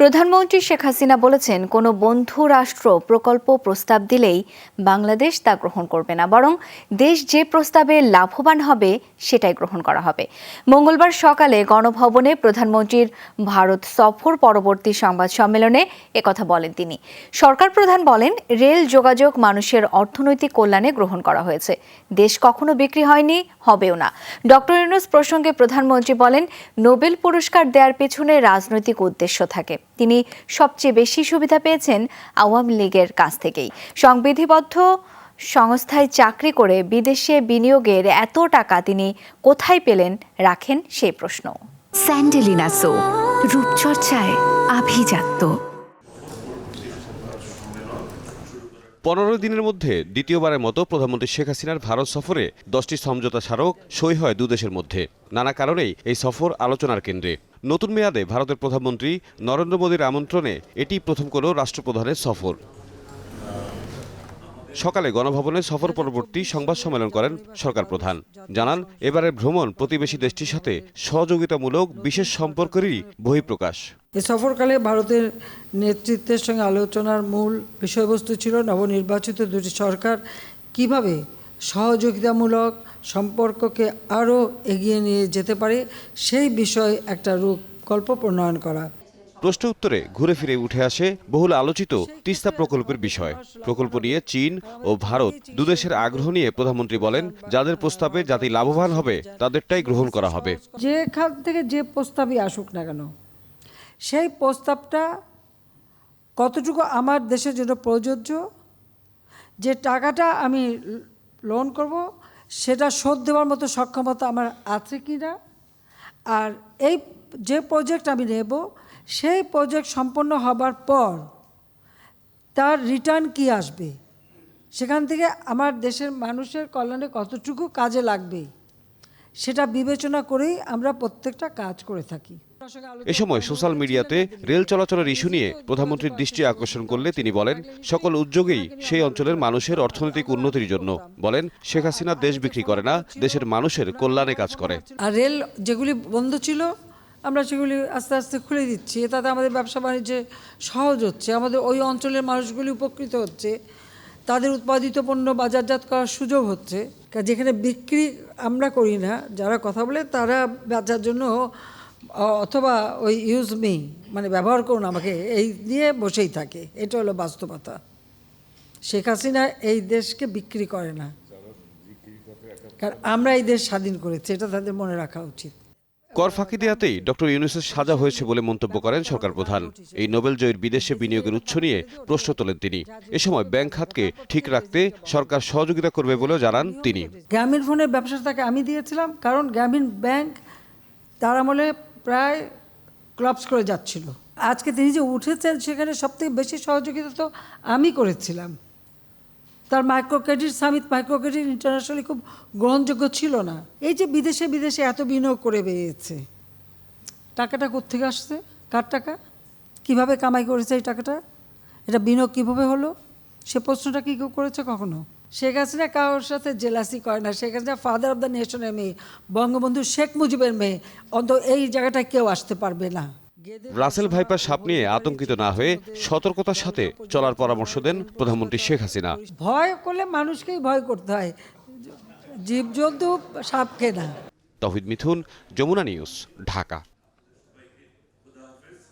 প্রধানমন্ত্রী শেখ হাসিনা বলেছেন, কোনো বন্ধু রাষ্ট্র প্রকল্প প্রস্তাব দিলেই বাংলাদেশ তা গ্রহণ করবে না, বরং দেশ যে প্রস্তাবে লাভবান হবে সেটাই গ্রহণ করা হবে। মঙ্গলবার সকালে গণভবনে প্রধানমন্ত্রীর ভারত সফর পরবর্তী সংবাদ সম্মেলনে একথা বলেন তিনি। সরকার প্রধান বলেন, রেল যোগাযোগ মানুষের অর্থনৈতিক কল্যাণে গ্রহণ করা হয়েছে। দেশ কখনো বিক্রি হয়নি, হবেও না। ডক্টর ইউনুস প্রসঙ্গে প্রধানমন্ত্রী বলেন, নোবেল পুরস্কার দেওয়ার পেছনে রাজনৈতিক উদ্দেশ্য থাকে। তিনি সবচেয়ে বেশি সুবিধা পেয়েছেন আওয়ামী লীগের কাছ থেকেই। সংবিধিবদ্ধ সংস্থায় চাকরি করে বিদেশে বিনিয়োগের এত টাকা তিনি কোথায় পেলেন? রাখেন সেই প্রশ্ন। স্যান্ডেলিনা সো রূপচর্চায় আভিজাত্য। পনেরো দিনের মধ্যে দ্বিতীয়বারের মতো প্রধানমন্ত্রী শেখ হাসিনার ভারত সফরে দশটি সমঝোতা স্মারক সই হয় দুদেশের মধ্যে। নানা কারণেই এই সফর আলোচনার কেন্দ্রে। নতুন মেয়াদে ভারতের প্রধানমন্ত্রী নরেন্দ্র মোদীর আমন্ত্রণে এটি প্রথম কোনো রাষ্ট্রপ্রধানের সফর। সকালে গণভবনে সফর পরবর্তী সংবাদ সম্মেলন করেন সরকার প্রধান। জানান, এবারের ভ্রমণ প্রতিবেশী দেশটির সাথে সহযোগিতামূলক বিশেষ সম্পর্কেরই বহিঃপ্রকাশ। এ সফরকালে ভারতের নেতৃত্বের সঙ্গে আলোচনার মূল বিষয়বস্তু ছিল নবনির্বাচিত দুটি সরকার কীভাবে সহযোগিতামূলক সম্পর্ককে আরও এগিয়ে নিয়ে যেতে পারে সেই বিষয়ে একটা রূপকল্প প্রণয়ন করা। প্রশ্ন উত্তরে ঘুরে ফিরে উঠে আসে বহুল আলোচিত তিস্তা প্রকল্পের বিষয়। প্রকল্প নিয়ে চীন ও ভারত দুদেশের আগ্রহ নিয়ে প্রধানমন্ত্রী বলেন যাদের প্রস্তাবে জাতি লাভবান হবে তাদেরটাই গ্রহণ করা হবে। যেখান থেকে যে প্রস্তাবই আসুক না কেন সেই প্রস্তাবটা কতটুকু আমার দেশের জন্য প্রযোজ্য যে টাকাটা আমি লোন করব সেটা শোধ দেওয়ার মতো সক্ষমতা আমার আছে কি না? আর এই যে প্রজেক্ট আমি নেব, সেই প্রজেক্ট সম্পন্ন হবার পর তার রিটার্ন কি আসবে? সেখান থেকে আমার দেশের মানুষের কল্যাণে কতটুকু কাজে লাগবে? সেটা বিবেচনা করেই আমরা প্রত্যেকটা কাজ করে থাকি। এ সময় সোশ্যাল মিডিয়াতে রেল চলাচলের ইস্যু নিয়ে প্রধানমন্ত্রীর দৃষ্টি আকর্ষণ করলে তিনি বলেন সকল উদ্যোগেই সেই অঞ্চলের মানুষের অর্থনৈতিক উন্নতির জন্য। বলেন শেখ হাসিনা দেশ বিক্রি করে না দেশের মানুষের কল্যাণে কাজ করে। আর রেল যেগুলি বন্ধ ছিল আমরা সেগুলি আস্তে আস্তে খুলে দিচ্ছি। তাতে আমাদের ব্যবসা বাণিজ্যে সহজ হচ্ছে। আমাদের ওই অঞ্চলের মানুষগুলি উপকৃত হচ্ছে। তাদের উৎপাদিত পণ্য বাজারজাত করার সুযোগ হচ্ছে। যেখানে বিক্রি আমরা করি না, যারা কথা বলে, তারা বেচার জন্য অথবা ওই ইউজ মি মানে ব্যবহার করুন আমাকে, এই নিয়ে বসেই থাকে। এটা হলো বাস্তবতা। শেখ হাসিনা এই দেশকে বিক্রি করে না। কারণ আমরা এই দেশ স্বাধীন করেছি, এটা তাদের মনে রাখা উচিত। কর ফাঁকি দেওয়াতেই ডক্টর ইউনুসের সাজা হয়েছে বলে মন্তব্য করেন সরকার প্রধান। এই নোবেল জয়ীর বিদেশে বিনিয়োগের উৎস নিয়ে প্রশ্ন তোলেন তিনি। এ সময় ব্যাংক খাতকে ঠিক রাখতে সরকার সহযোগিতা করবে বলেও জানান তিনি। গ্রামীণ ফোনের ব্যবসাটাকে আমি দিয়েছিলাম কারণ গ্রামীণ ব্যাংক তার আমলে প্রায় ক্লাবস করে যাচ্ছিল। আজকে তিনি যে উঠেছেন সেখানে সবথেকে বেশি সহযোগিতা তো আমি করেছিলাম। তার micro credit summit micro credit internationally খুব গ্রহণযোগ্য ছিল না। এই যে বিদেশে বিদেশে এত বিনিয়োগ করে বেরিয়েছে টাকাটা কোত্থেকে আসছে? কার টাকা? কীভাবে কামাই করেছে এই টাকাটা? এটা বিনিয়োগ কীভাবে হলো? সে প্রশ্নটা কি কেউ করেছে কখনো? শেখ হাসিনা কারোর সাথে জেলাসি করে না। Sheikh Hasina father of the নেশনের মেয়ে, বঙ্গবন্ধু শেখ মুজিবের মেয়ে অন্ত এই জায়গাটায় কেউ আসতে পারবে না। রাসেল ভাইপার সাপ নিয়ে আতঙ্কিত না হয়ে সতর্কতার সাথে চলার পরামর্শ দেন প্রধানমন্ত্রী শেখ হাসিনা। ভয় করলে মানুষকেই ভয় করতে হয়। জীবজন্তু সাপকে না। তহিদ মিথুন যমুনা নিউজ ঢাকা।